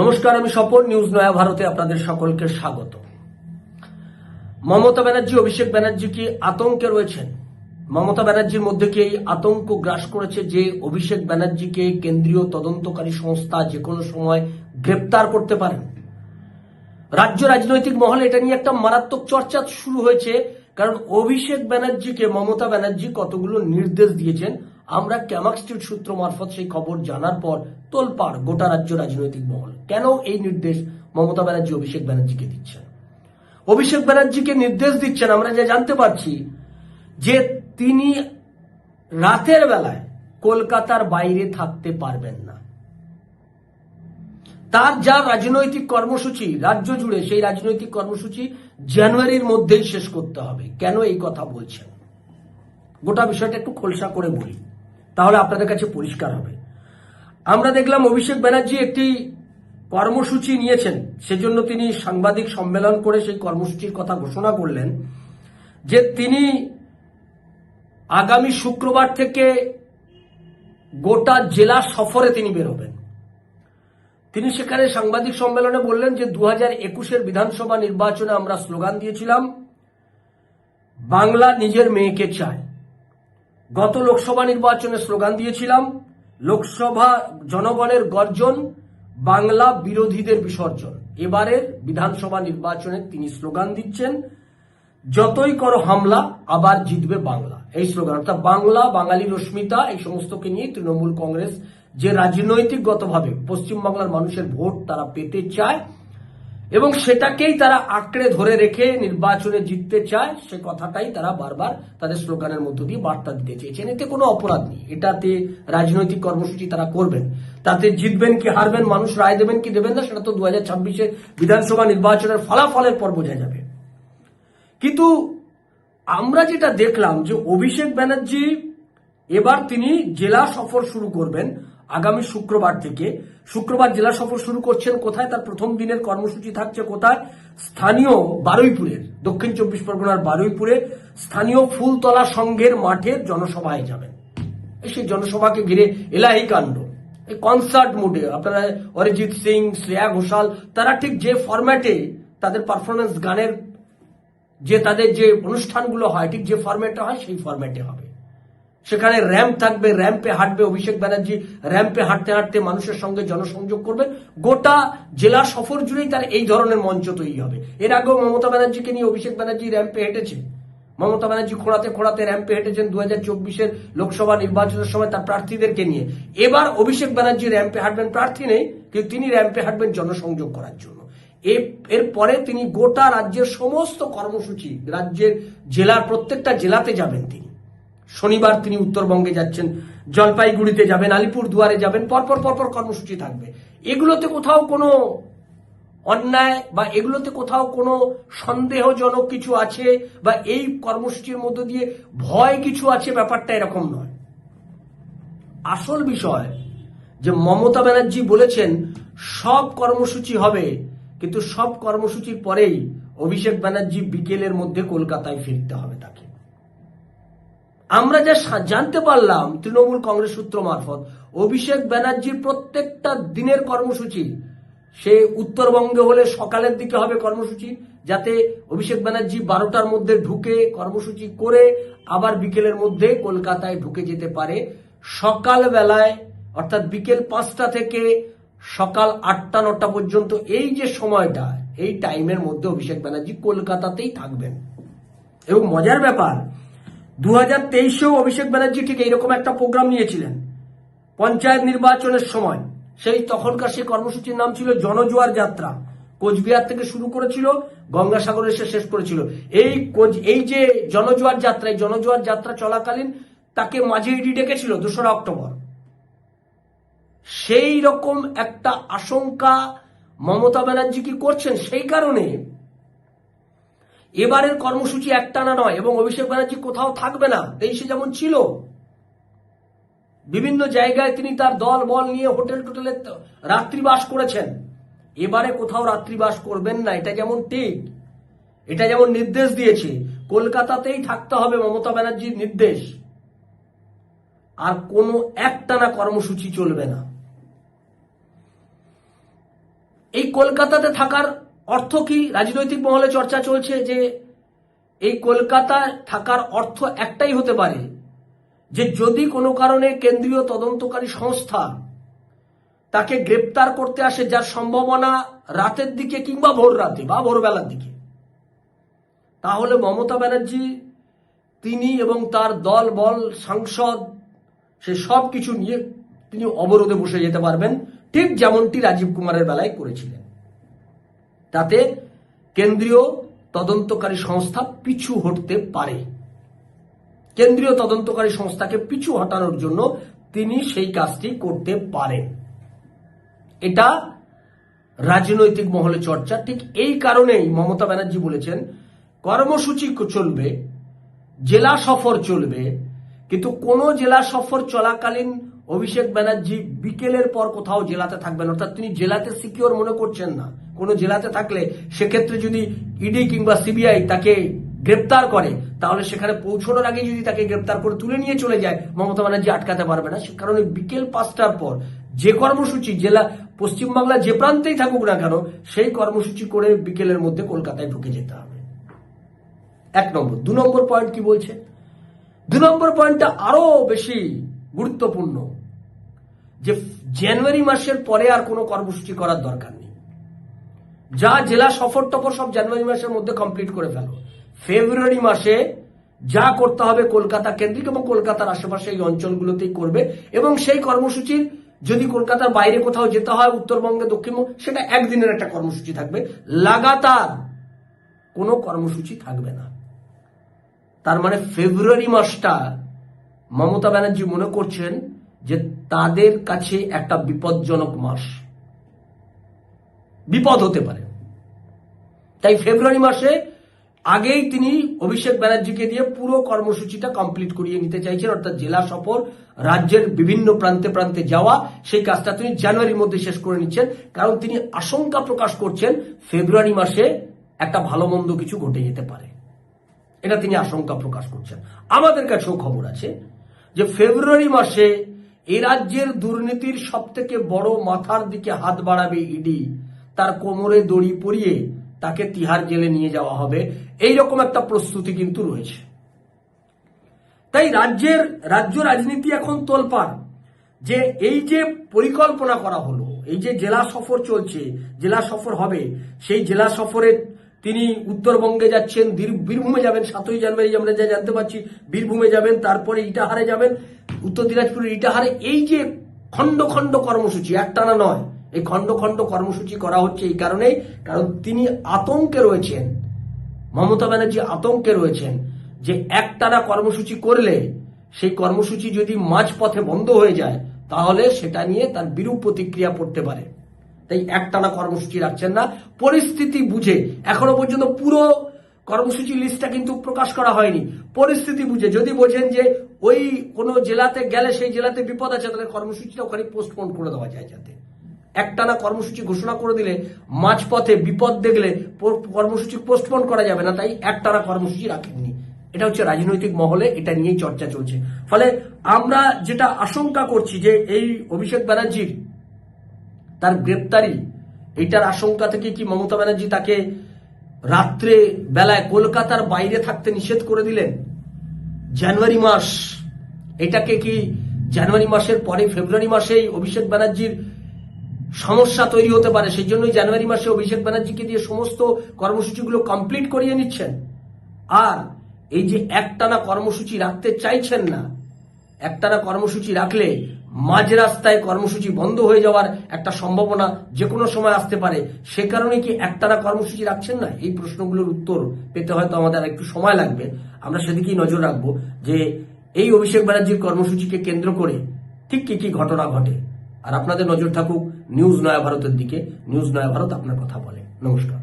নমস্কার, আমি স্বপন নিউজ নয়া ভারতে আপনাদের সকলকে স্বাগত। মমতা ব্যানার্জি, অভিষেক ব্যানার্জি কি আতঙ্কে রয়েছেন? মমতা ব্যানার্জির মধ্যে কি এই আতঙ্ক গ্রাস করেছে যে অভিষেক ব্যানার্জিকে কেন্দ্রীয় তদন্তকারী সংস্থা যে কোনো সময় গ্রেপ্তার করতে পারেন রাজ্য রাজনৈতিক মহলে এটা নিয়ে একটা মারাত্মক চর্চা শুরু হয়েছে, কারণ অভিষেক ব্যানার্জিকে, মমতা ব্যানার্জি কতগুলো নির্দেশ দিয়েছেন আমরা ক্যামাক স্ট্রিট সূত্র মারফত সেই খবর জানার পর তোলপাড় গোটা রাজ্য রাজনৈতিক মহল। কেন এই নির্দেশ মমতা ব্যানার্জি, অভিষেক ব্যানার্জিকে দিচ্ছেন? অভিষেক ব্যানার্জিকে নির্দেশ দিচ্ছেন, আমরা যা জানতে পারছি যে তিনি রাতের বেলায় কলকাতার বাইরে থাকতে পারবেন না। তার যা রাজনৈতিক কর্মসূচি, রাজ্য জুড়ে সেই রাজনৈতিক কর্মসূচি জানুয়ারির মধ্যেই শেষ করতে হবে। কেন এই কথা বলছেন? গোটা বিষয়টা একটু খোলসা করে বলি। তাহলে আপনাদের কাছে পরিষ্কার হবে। আমরা দেখলাম অভিষেক ব্যানার্জি একটি কর্মসূচি নিয়েছেন। সেজন্য তিনি সাংবাদিক সম্মেলন করে সেই কর্মসূচির কথা ঘোষণা করলেন যে তিনি আগামী শুক্রবার থেকে গোটা জেলা সফরে তিনি বেরোবেন তিনি সেখানে সাংবাদিক সম্মেলনে বললেন যে দু হাজার একুশের বিধানসভা নির্বাচনে আমরা স্লোগান দিয়েছিলাম, বাংলা নিজের মেয়েকে চায়। গত লোকসভা নির্বাচনে স্লোগান দিয়েছিলাম, লোকসভা জনগণের গর্জন, বাংলা বিরোধীদের বিসর্জন। এবারের বিধানসভা নির্বাচনে তিনি স্লোগান দিচ্ছেন, যতই করো হামলা, আবার জিতবে বাংলা। এই স্লোগান, অর্থাৎ বাংলা, বাঙালি, রশ্মিতা, এই সমস্তকে নিয়ে তৃণমূল কংগ্রেস যে রাজনৈতিকগতভাবে পশ্চিমবাংলার মানুষের ভোট তারা পেতে চায় এবং সেটাকেই তারা আঁকড়ে ধরে রেখে নির্বাচনে জিততে চায়, সে কথাটাই তারা বারবার তাদের স্লোগানের মধ্য দিয়ে বার্তা দিতে চেয়েছেন। এতে কোনো অপরাধ নেই। এটাতে রাজনৈতিক কর্মসূচি তারা করবেন। তাতে জিতবেন কি হারবেন, মানুষ রায় দেবেন কি দেবেন না, সেটা তো দু হাজার ছাব্বিশের বিধানসভা নির্বাচনের ফলাফলের পর বোঝা যাবে। কিন্তু আমরা যেটা দেখলাম যে অভিষেক ব্যানার্জি, এবার তিনি জেলা সফর শুরু করবেন। আগামী শুক্রবার থেকে। শুক্রবার জেলা সফর শুরু করছেন কোথায়? তার প্রথম দিনের কর্মসূচি থাকছে কোথায়? স্থানীয় বারুইপুরের দক্ষিণ চব্বিশ পরগনার বারুইপুরে। স্থানীয় ফুলতলা সংঘের মাঠে জনসভায় যাবেন। সেই জনসভাকে ঘিরে এলাহি কাণ্ড। কনসার্ট মোডে আপনারা অরিজিৎ সিং, শ্রেয়া ঘোষাল, তারা ঠিক যে ফরম্যাটে তাদের পারফরমেন্স গানের যে তাদের যে অনুষ্ঠানগুলো হয়, ঠিক যে ফরম্যাটে হয়, সেই ফরম্যাটে হবে। সেখানে র্যাম্প থাকবে, র্যাম্পে হাঁটবে অভিষেক ব্যানার্জি, র্যাম্পে হাঁটতে হাঁটতে মানুষের সঙ্গে জনসংযোগ করবে। গোটা জেলা সফর জুড়েই তার এই ধরনের মঞ্চ তৈরি হবে। এর আগেও মমতা ব্যানার্জিকে নিয়ে অভিষেক ব্যানার্জি র্যাম্পে হেঁটেছে। মমতা ব্যানার্জি খোঁড়াতে খোঁড়াতে র্যাম্পে হেঁটেছেন দু হাজার চব্বিশের লোকসভা নির্বাচনের সময় তার প্রার্থীদেরকে নিয়ে। এবার অভিষেক ব্যানার্জি র্যাম্পে হাঁটবেন, প্রার্থী নেই, কিন্তু তিনি র্যাম্পে হাঁটবেন জনসংযোগ করার জন্য। এরপরে তিনি গোটা রাজ্যের সমস্ত কর্মসূচি, রাজ্যের জেলার প্রত্যেকটা জেলাতে যাবেন তিনি। শনিবার তিনি উত্তরবঙ্গে যাচ্ছেন। জলপাইগুড়িতে যাবেন আলিপুর দুয়ারে যাবেন, পরপর পরপর কর্মসূচি থাকবে। এগুলোতে কোথাও কোনো অন্যায় বা এগুলোতে কোথাও কোনো সন্দেহজনক কিছু আছে বা এই কর্মসূচির মধ্য দিয়ে ভয় কিছু আছে? ব্যাপারটা এরকম নয়। আসল বিষয় যে মমতা ব্যানার্জি বলেছেন, সব কর্মসূচি হবে, কিন্তু সব কর্মসূচির পরেই অভিষেক ব্যানার্জি বিকেলের মধ্যে কলকাতায় ফিরতে হবে তাকে। আমরা যা জানতে পারলাম তৃণমূল কংগ্রেস সূত্র মারফত, অভিষেক ব্যানার্জির প্রত্যেকটা দিনের কর্মসূচি, সে উত্তরবঙ্গে হলে সকালের দিকে হবে কর্মসূচি, যাতে অভিষেক ব্যানার্জি বারোটার মধ্যে ঢুকে কর্মসূচি করে আবার বিকেলের মধ্যে কলকাতায় ঢুকে যেতে পারে। সকাল বেলায় অর্থাৎ বিকেল পাঁচটা থেকে সকাল আটটা, নটা পর্যন্ত এই যে সময়টা, এই টাইমের মধ্যে অভিষেক ব্যানার্জি কলকাতাতেই থাকবেন। এবং মজার ব্যাপার দু হাজার তেইশেও অভিষেক ব্যানার্জি ঠিক এইরকম একটা প্রোগ্রাম নিয়েছিলেন, পঞ্চায়েত নির্বাচনের সময়। সেই তখনকার সেই কর্মসূচির নাম ছিল জনজোয়ার যাত্রা। কোচবিহার থেকে শুরু করেছিল, গঙ্গাসাগর এসে শেষ করেছিল। এই কোচ এই যে জনজোয়ার যাত্রা, এই জনজোয়ার যাত্রা চলাকালীন তাকে মাঝে ইডি ডেকেছিল দোসরা অক্টোবর। সেই রকম একটা আশঙ্কা মমতা ব্যানার্জি কি করছেন? সেই কারণে এবারের কর্মসূচি একটানা নয় এবং অভিষেক ব্যানার্জি কোথাও থাকবে না। তেইশে যেমন ছিল, বিভিন্ন জায়গায় তিনি তার দল বল নিয়ে হোটেল টোটেলে রাত্রিবাস করেছেন। এবারে কোথাও রাত্রিবাস করবেন না, এটা যেমন ঠিক, এটা যেমন নির্দেশ দিয়েছে। কলকাতাতেই থাকতে হবে মমতা ব্যানার্জির নির্দেশ। আর কোনো একটানা কর্মসূচি চলবে না। এই কলকাতাতে থাকার অর্থ কি? রাজনৈতিক মহলে চর্চা চলছে যে এই কলকাতায় থাকার অর্থ একটাই হতে পারে যে যদি কোনো কারণে কেন্দ্রীয় তদন্তকারী সংস্থা তাকে গ্রেপ্তার করতে আসে যার সম্ভাবনা রাতের দিকে কিংবা ভোর রাতে বা ভোরবেলার দিকে, তাহলে মমতা ব্যানার্জি, তিনি এবং তার দল, বল, সাংসদ, সে সব কিছু নিয়ে তিনি অবরোধে বসে যেতে পারবেন, ঠিক যেমনটি রাজীব কুমারের বেলায় করেছিলেন। তাতে কেন্দ্রীয় তদন্তকারী সংস্থা পিছু হটতে পারে। কেন্দ্রীয় তদন্তকারী সংস্থাকে পিছু হটানোর জন্য তিনি সেই কাজটি করতে পারেন। এটা রাজনৈতিক মহলে চর্চা। ঠিক এই কারণেই মমতা ব্যানার্জি বলেছেন, কর্মসূচি চলবে, জেলা সফর চলবে, কিন্তু কোন জেলা সফর চলাকালীন অভিষেক ব্যানার্জি বিকেলের পর কোথাও জেলাতে থাকবেন, অর্থাৎ তিনি জেলাতে সিকিওর মনে করছেন না। কোন জেলাতে থাকলে সেক্ষেত্রে যদি ইডি কিংবা সিবিআই তাকে গ্রেপ্তার করে, তাহলে সেখানে পৌঁছানোর আগে যদি তাকে গ্রেপ্তার করে তুলে নিয়ে চলে যায়, মমতা ব্যানার্জি আটকাতে পারবে না। সে কারণে বিকেল পাঁচটার পর যে কর্মসূচি জেলা পশ্চিমবাংলা যে প্রান্তেই থাকুক না কেন, সেই কর্মসূচি করে বিকেলের মধ্যে কলকাতায় ঢুকে যেতে হবে। এক নম্বর। দু নম্বর পয়েন্ট কি বলছে? দু নম্বর পয়েন্টটা আরও বেশি গুরুত্বপূর্ণ। যে জানুয়ারি মাসের পরে আর কোনো কর্মসূচি করার দরকার নেই। যা জেলা সফর টফর সব জানুয়ারি মাসের মধ্যে কমপ্লিট করে ফেলো। ফেব্রুয়ারি মাসে যা করতে হবে কলকাতা কেন্দ্রিক এবং কলকাতার আশেপাশে এই অঞ্চলগুলোতেই করবে এবং সেই কর্মসূচির যদি কলকাতার বাইরে কোথাও যেতে হয়, উত্তরবঙ্গে, দক্ষিণবঙ্গ, সেটা একদিনের একটা কর্মসূচি থাকবে। লাগাতার কোনো কর্মসূচি থাকবে না। তার মানে ফেব্রুয়ারি মাসটা মমতা ব্যানার্জি মনে করছেন যে তাদের কাছে একটা বিপজ্জনক মাস। বিপদ হতে পারে। তাই ফেব্রুয়ারি মাসে আগেই তিনি অভিষেক ব্যানার্জিকে দিয়ে পুরো কর্মসূচিটা কমপ্লিট করিয়ে নিতে চাইছেন, অর্থাৎ জেলা সফর, রাজ্যের বিভিন্ন প্রান্তে প্রান্তে যাওয়া, সেই কাজটা তিনি জানুয়ারির মধ্যে শেষ করে নিচ্ছেন। কারণ তিনি আশঙ্কা প্রকাশ করছেন, ফেব্রুয়ারি মাসে একটা ভালো মন্দ কিছু ঘটে যেতে পারে। এটা তিনি আশঙ্কা প্রকাশ করছেন। আমাদের কাছেও খবর আছে যে ফেব্রুয়ারি মাসে এই রাজ্যের দুর্নীতির সব থেকে বড় মাথার দিকে হাত বাড়াবে ইডি। তার কোমরে দড়ি পরিয়ে তাকে তিহার জেলে নিয়ে যাওয়া হবে। এই রকম একটা প্রস্তুতি কিন্তু রয়েছে। তাই রাজ্যের রাজ্য রাজনীতি এখন তোলপাড়। যে এই যে পরিকল্পনা করা হলো, এই যে জেলা সফর চলছে, জেলা সফর হবে, সেই জেলা সফরে তিনি উত্তরবঙ্গে যাচ্ছেন বীর- বীরভূমে যাবেন, সাতই জানুয়ারি আমরা যা জানতে পারছি, বীরভূমে যাবেন, তারপরে ইটাহারে যাবেন, উত্তর দিনাজপুরের ইটাহারে। এই যে খণ্ড খণ্ড কর্মসূচি, একটানা নয়, এই খণ্ড খণ্ড কর্মসূচি করা হচ্ছে এই কারণেই, কারণ তিনি আতঙ্কে রয়েছেন, মমতা ব্যানার্জি আতঙ্কে রয়েছেন যে একটানা কর্মসূচি করলে, সেই কর্মসূচি যদি মাঝপথে বন্ধ হয়ে যায়, তাহলে সেটা নিয়ে তার বিরূপ প্রতিক্রিয়া পড়তে পারে। তাই একটানা কর্মসূচি রাখছেন না। পরিস্থিতি বুঝে, এখনও পর্যন্ত পুরো কর্মসূচি লিস্টটা কিন্তু প্রকাশ করা হয়নি। পরিস্থিতি বুঝে, যদি বোঝেন যে ওই কোনো জেলাতে গেলে সেই জেলাতে বিপদ আছে, তাহলে কর্মসূচিটা ওখানে পোস্টপোন করে দেওয়া যায় যাতে। একটানা কর্মসূচি ঘোষণা করে দিলে, মাঝপথে বিপদ দেখলে কর্মসূচি পোস্টপোন করা যাবে না, তাই একটানা কর্মসূচি রাখেননি। এটা হচ্ছে রাজনৈতিক মহলে, এটা নিয়েই চর্চা চলছে। ফলে আমরা যেটা আশঙ্কা করছি যে এই অভিষেক ব্যানার্জির তার গ্রেপ্তারি, এটার আশঙ্কা থেকে কি মমতা ব্যানার্জি তাকে রাত্রে বেলায় কলকাতার বাইরে থাকতে নিষেধ করে দিলেন? জানুয়ারি মাস, এটাকে কি জানুয়ারি মাসের পরে ফেব্রুয়ারি মাসেই অভিষেক ব্যানার্জির সমস্যা তৈরি হতে পারে? সেই জন্যই জানুয়ারি মাসে অভিষেক ব্যানার্জিকে দিয়ে সমস্ত কর্মসূচিগুলো কমপ্লিট করিয়ে নিচ্ছেন। আর এই যে একটানা কর্মসূচি রাখতে চাইছেন না, একটানা কর্মসূচি রাখলে মাঝ রাস্তায় কর্মসূচি বন্ধ হয়ে যাওয়ার একটা সম্ভাবনা যে কোনো সময় আসতে পারে। সে কারণে কি একটানা কর্মসূচি রাখছেন না? এই প্রশ্নগুলোর উত্তর পেতে হয়তো আমাদের একটু সময় লাগবে। আমরা সেদিকেই নজর রাখব যে এই অভিষেক ব্যানার্জির কর্মসূচিকে কেন্দ্র করে ঠিক কি কি ঘটনা ঘটে। আর আপনাদের নজর থাকুক নিউজ নয়া ভারতের দিকে। নিউজ নয়া ভারত আপনার কথা বলে। নমস্কার।